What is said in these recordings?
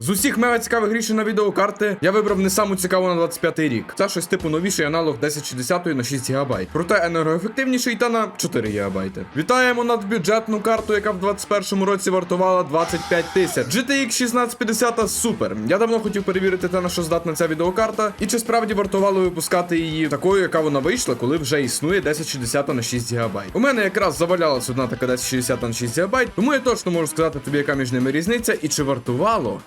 З усіх мега цікавих рішень на відеокарти я вибрав не саму цікаву на 25 рік. Це щось типу новіший аналог 1060 на 6 ГБ. Проте енергоефективніший та на 4 ГБ. Вітаємо надбюджетну карту, яка в 21 році вартувала 25 тисяч. GTX 1650 супер. Я давно хотів перевірити те, на що здатна ця відеокарта, і чи справді вартувало випускати її такою, яка вона вийшла, коли вже існує 1060 на 6 ГБ. У мене якраз завалялась одна така 1060 на 6 ГБ, тому я точно можу сказати тобі, яка між ними різниця і чи вартувало.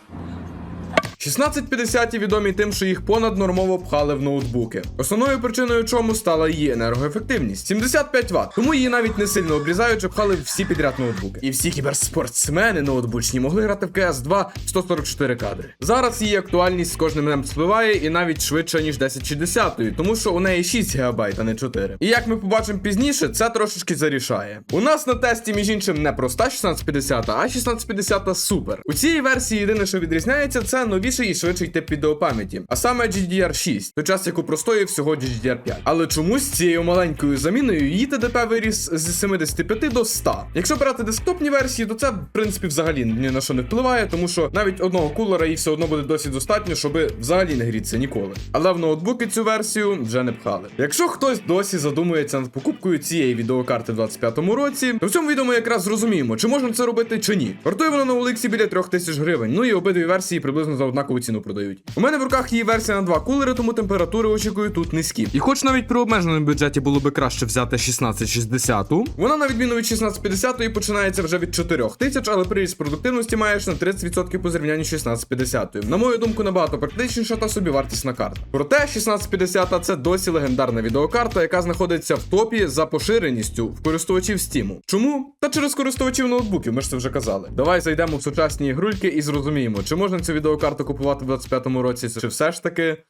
1650 відомі тим, що їх понаднормово пхали в ноутбуки. Основною причиною чому стала її енергоефективність 75 Вт. Тому її навіть не сильно обрізаючи, пхали всі підряд ноутбуки. І всі кіберспортсмени ноутбучні могли грати в CS 2 144 кадри. Зараз її актуальність з кожним днем спливає і навіть швидше, ніж 1060, тому що у неї 6 ГБ, а не 4. І як ми побачимо пізніше, це трошечки зарішає. У нас на тесті, між іншим, не проста 1650, а 1650 супер. У цій версії єдине, що відрізняється, це новіший і швидший тип відеопам'яті, а саме GDDR6, той час як у простої всього GDDR5. Але чомусь цією маленькою заміною її ТДП виріс з 75 до 100. Якщо брати десктопні версії, то це в принципі взагалі ні на що не впливає, тому що навіть одного кулера їй все одно буде досить достатньо, щоб взагалі не грітися ніколи. Але в ноутбуки цю версію вже не пхали. Якщо хтось досі задумується над покупкою цієї відеокарти в 25-му році, то в цьому відео ми якраз зрозуміємо, чи можна це робити чи ні. Вартує вона на Олексі біля 3000 гривень. Ну і обидві версії приблизно за однакову ціну продають. У мене в руках її версія на два кулери, тому температури очікую тут низькі. І хоч навіть при обмеженому бюджеті було би краще взяти 1660, вона на відміну від 1650 починається вже від 4000, але приріст продуктивності маєш на 30% по зрівнянню 1650. На мою думку, набагато практичніша та собівартісна карта. Проте 1650 це досі легендарна відеокарта, яка знаходиться в топі за поширеністю в користувачів Steam. Чому? Та через користувачів ноутбуків, ми ж це вже казали. Давай зайдемо в сучасні ігрульки і зрозуміємо, чи можна цю відеокарту купувати в 25-му році, чи все ж таки.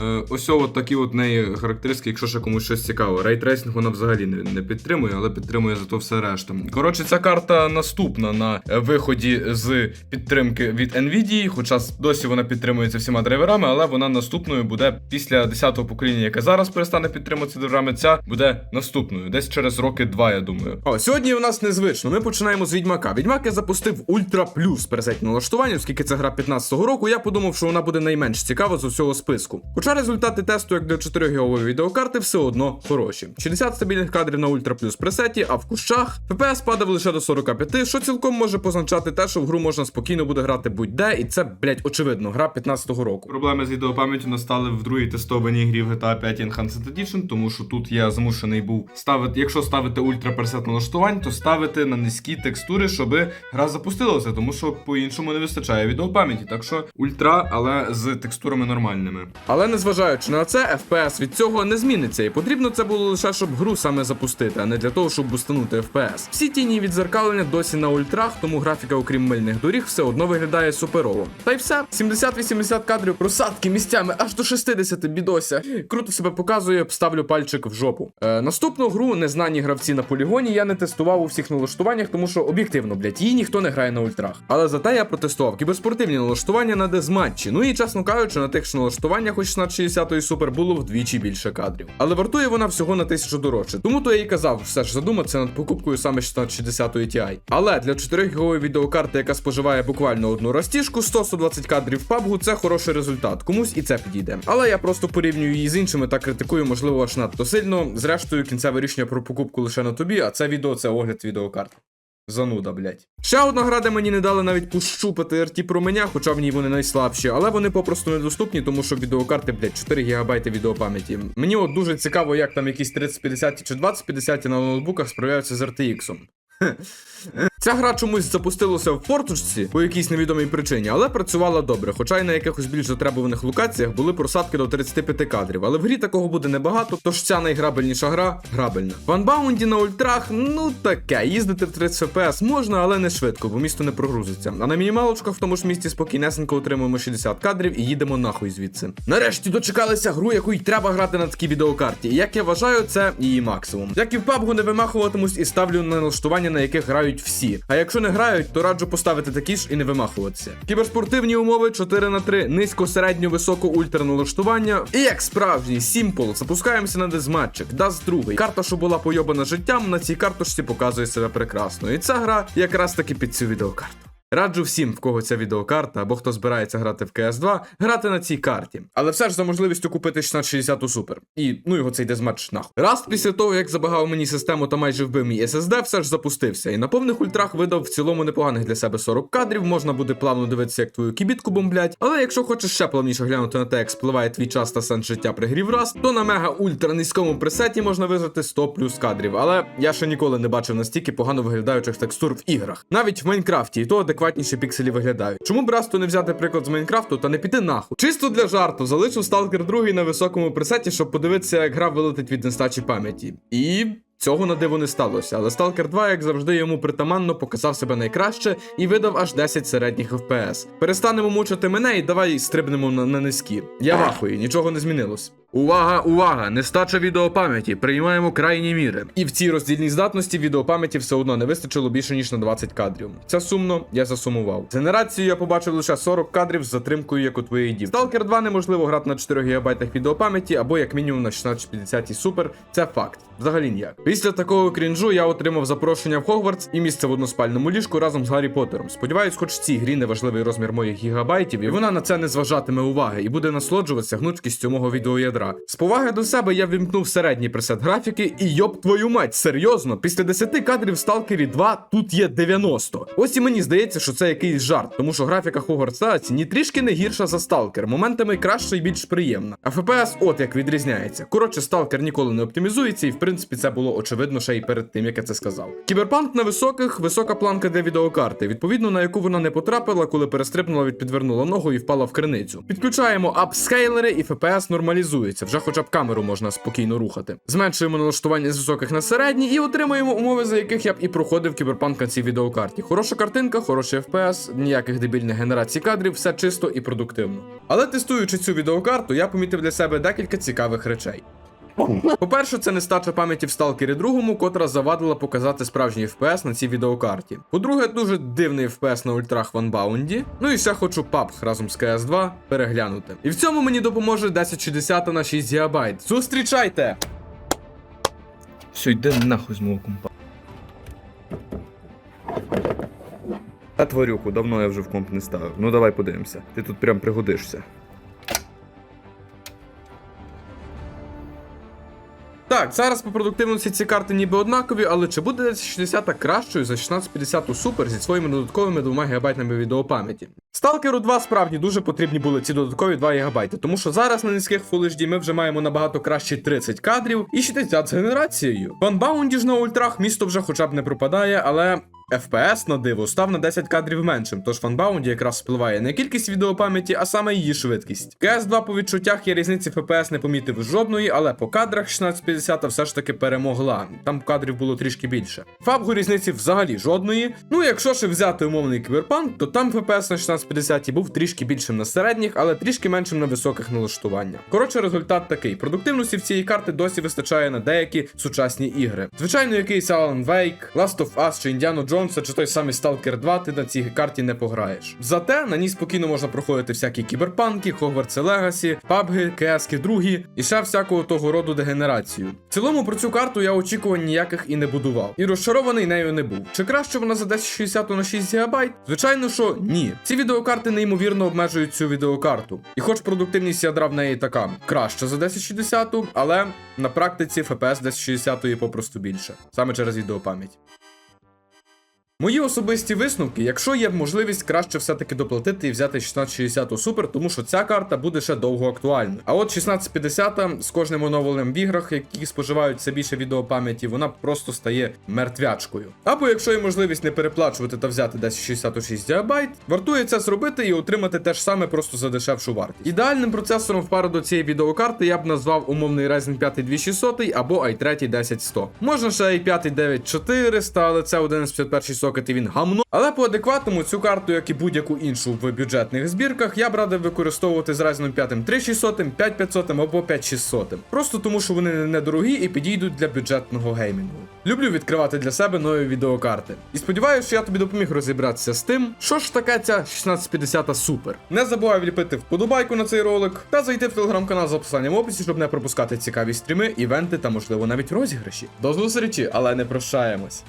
Е, ось от такі от неї характеристики, якщо ще комусь щось цікаво. Рейтрейсинг вона взагалі не, не підтримує, але підтримує зато все решта. Коротше, ця карта наступна на е, виході з підтримки від Nvidia, хоча досі вона підтримується всіма драйверами, але вона наступною буде після 10-го покоління, яке зараз перестане підтримуватися драйверами. Ця буде наступною, десь через роки два, я думаю. О, сьогодні у нас незвично. Ми починаємо з Відьмака. Відьмак я запустив Ультра Плюс пересеть налаштування, оскільки це гра 15-го року. Я подумав, що вона буде найменш цікава з усього списку. Хоча результати тесту, як для 4 гігової відеокарти, все одно хороші. 60 стабільних кадрів на Ультра Плюс пресеті, а в кущах FPS падав лише до 45, що цілком може позначати те, що в гру можна спокійно буде грати будь-де, і це, блять, очевидно, гра 15-го року. Проблеми з відеопам'яттю настали в другій тестованій грі в GTA 5 Enhanced Edition, тому що тут я змушений був ставити, якщо ставити ультра пресет налаштувань, то ставити на низькі текстури, щоб гра запустилася, тому що по-іншому не вистачає відеопам'яті. Так що ультра, але з текстурами нормальними. Але незважаючи на це, FPS від цього не зміниться, і потрібно це було лише, щоб гру саме запустити, а не для того, щоб бустанути FPS. Всі тіні відзеркалення досі на ультрах, тому графіка, окрім мильних доріг, все одно виглядає суперово. Та й все. 70-80 кадрів просадки місцями аж до 60 бідося. Круто себе показує, ставлю пальчик в жопу. Е, наступну гру незнані гравці на полігоні я не тестував у всіх налаштуваннях, тому що об'єктивно, блять, її ніхто не грає на ультрах. Але зате я протестував кіберспортивні налаштування на дезматчі. Ну і чесно кажучи, на тих ж налаштуваннях у 1660 супер було вдвічі більше кадрів. Але вартує вона всього на тисячу дорожче. Тому то я і казав, все ж задуматися над покупкою саме 1660 Ti. Але для 4 гігової відеокарти, яка споживає буквально одну розтіжку, 100-120 кадрів в PUBG, це хороший результат. Комусь і це підійде. Але я просто порівнюю її з іншими та критикую, можливо, аж надто сильно. Зрештою, кінцеве рішення про покупку лише на тобі, а це відео це огляд відеокарт. Зануда, блять. Ще одна гра, де мені не дали навіть пощупати RT про мене, хоча в ній вони найслабші, але вони попросту недоступні, тому що відеокарти, блять, 4 ГБ відеопам'яті. Мені от дуже цікаво, як там якісь 3050 чи 2050 на ноутбуках справляються з RTX. Ця гра чомусь запустилася в форточці по якійсь невідомій причині, але працювала добре, хоча й на якихось більш затребуваних локаціях були просадки до 35 кадрів. Але в грі такого буде небагато, тож ця найграбельніша гра грабельна. В Анбаунді на ультрах, ну таке, їздити в 30 FPS можна, але не швидко, бо місто не прогрузиться. А на мінімалочках в тому ж місті спокійнесенько отримуємо 60 кадрів і їдемо нахуй звідси. Нарешті дочекалися гру, яку й треба грати на такій відеокарті. І як я вважаю, це її максимум. Як і в PUBG не вимахуватимусь і ставлю на налаштування, на яких грають всі. А якщо не грають, то раджу поставити такі ж і не вимахуватися. Кіберспортивні умови 4 на 3 низько, середньо, високо, ультра налаштування. І як справжній Сімпл, запускаємося на дезматчик, даст другий. Карта, що була пойобана життям, на цій карточці показує себе прекрасно. І ця гра якраз таки під цю відеокарту. Раджу всім, в кого ця відеокарта або хто збирається грати в CS2, грати на цій карті. Але все ж за можливістю купити 1660 Super. І ну його цей дезматч нахуй. Раз після того, як забагав мені систему та майже вбив мій SSD, все ж запустився. І на повних ультрах видав в цілому непоганих для себе 40 кадрів. Можна буде плавно дивитися, як твою кібітку бомблять. Але якщо хочеш ще плавніше глянути на те, як спливає твій час та сенс життя при грі в раз, то на мега ультра низькому пресеті можна вижити 100 плюс кадрів. Але я ще ніколи не бачив настільки погано виглядаючих текстур в іграх. Навіть в Майнкрафті, і то адекватніші пікселі виглядають. Чому б раз не взяти приклад з Майнкрафту та не піти нахуй? Чисто для жарту, залишу Stalker 2 на високому пресеті, щоб подивитися, як гра вилетить від нестачі пам'яті. І. Цього на диво не сталося, але Stalker 2, як завжди, йому притаманно показав себе найкраще і видав аж 10 середніх FPS. Перестанемо мучити мене і давай стрибнемо на, на низькі. Я вахую, нічого не змінилось. Увага, увага! Нестача відеопам'яті. Приймаємо крайні міри. І в цій роздільній здатності відеопам'яті все одно не вистачило більше ніж на 20 кадрів. Це сумно, я засумував. З генерацією я побачив лише 40 кадрів з затримкою, як у твоєї дів. Stalker 2 неможливо грати на 4 ГБ відеопам'яті або як мінімум на 1650 супер. Це факт. Взагалі ніяк. Після такого крінжу я отримав запрошення в Хогвартс і місце в односпальному ліжку разом з Гаррі Поттером. Сподіваюсь, хоч цій грі неважливий розмір моїх гігабайтів, і вона на це не зважатиме уваги і буде насолоджуватися гнучкістю мого відеоядра. З поваги до себе я вімкнув середній пресет графіки, і йоп твою мать, серйозно, після 10 кадрів в Stalker 2 тут є 90. Ось і мені здається, що це якийсь жарт, тому що графіка Legacy ні трішки не гірша за Stalker, моментами краще і більш приємна. А FPS от як відрізняється. Коротше, Stalker ніколи не оптимізується, і в принципі це було очевидно ще й перед тим, як я це сказав. Кіберпанк на високих, висока планка для відеокарти, відповідно на яку вона не потрапила, коли перестрибнула від підвернула ногу і впала в криницю. Підключаємо апскейлери, і FPS нормалізується. Вже хоча б камеру можна спокійно рухати. Зменшуємо налаштування з високих на середні і отримуємо умови, за яких я б і проходив кіберпанк на цій відеокарті. Хороша картинка, хороший FPS, ніяких дебільних генерацій кадрів, все чисто і продуктивно. Але тестуючи цю відеокарту, я помітив для себе декілька цікавих речей. По-перше, це нестача пам'яті в Stalker 2, котра завадила показати справжній FPS на цій відеокарті. По-друге, дуже дивний FPS на ультрах в Unbound. Ну і ще хочу PUBG разом з CS2 переглянути. І в цьому мені допоможе 1060 на 6 ГБ. Зустрічайте! Все, йди нахуй з мого компа. Та тварюку, давно я вже в комп не ставив. Ну давай подивимося. Ти тут прям пригодишся. Так, зараз по продуктивності ці карти ніби однакові, але чи буде 1060 кращою за 1650 супер зі своїми додатковими 2 ГБ відеопам'яті? Сталкеру 2 справді дуже потрібні були ці додаткові 2 ГБ, тому що зараз на низьких Full HD ми вже маємо набагато кращі 30 кадрів і 60 з генерацією. В Unbound ж на ультрах місто вже хоча б не пропадає, але FPS на диво став на 10 кадрів меншим, тож Unbound якраз впливає не кількість відеопам'яті, а саме її швидкість. cs 2 по відчуттях я різниці FPS не помітив жодної, але по кадрах 1650 все ж таки перемогла. Там кадрів було трішки більше. Фабгу різниці взагалі жодної. Ну якщо ж взяти умовний кіберпанк, то там FPS на 1650 був трішки більшим на середніх, але трішки меншим на високих налаштуваннях. Коротше, результат такий: продуктивності в цієї карти досі вистачає на деякі сучасні ігри. Звичайно, якийсь Alan Wake, Last of Us чи Indiana Джонса, чи той самий Stalker 2 ти на цій карті не пограєш. Зате на ній спокійно можна проходити всякі кіберпанки, Hogwarts Legacy, PUBG, CS 2 і ще всякого того роду дегенерацію. В цілому про цю карту я очікувань ніяких і не будував. І розчарований нею не був. Чи краще вона за 1060 на 6 ГБ? Звичайно, що ні. Ці відеокарти неймовірно обмежують цю відеокарту. І хоч продуктивність ядра в неї така краща за 1060, але на практиці FPS 1060 попросту більше, саме через відеопам'ять. Мої особисті висновки, якщо є можливість краще все-таки доплатити і взяти 1660 Super, тому що ця карта буде ще довго актуальною. А от 1650 з кожним оновленням в іграх, які споживають все більше відеопам'яті, вона просто стає мертвячкою. Або якщо є можливість не переплачувати та взяти десь 66 ГБ, вартує це зробити і отримати те ж саме просто за дешевшу вартість. Ідеальним процесором в пару до цієї відеокарти я б назвав умовний Ryzen 5 2600 або i3 10100. Можна ще i5 9400, але це 1151 сокет і він гамно. Але по адекватному цю карту, як і будь-яку іншу в бюджетних збірках, я б радив використовувати з Ryzen 5 3600, 5500 або 5600. Просто тому, що вони недорогі і підійдуть для бюджетного геймінгу. Люблю відкривати для себе нові відеокарти. І сподіваюся, що я тобі допоміг розібратися з тим, що ж таке ця 1650 Super. Не забувай вліпити вподобайку на цей ролик та зайти в телеграм-канал за посиланням в описі, щоб не пропускати цікаві стріми, івенти та, можливо, навіть розіграші. До зустрічі, але не прощаємось.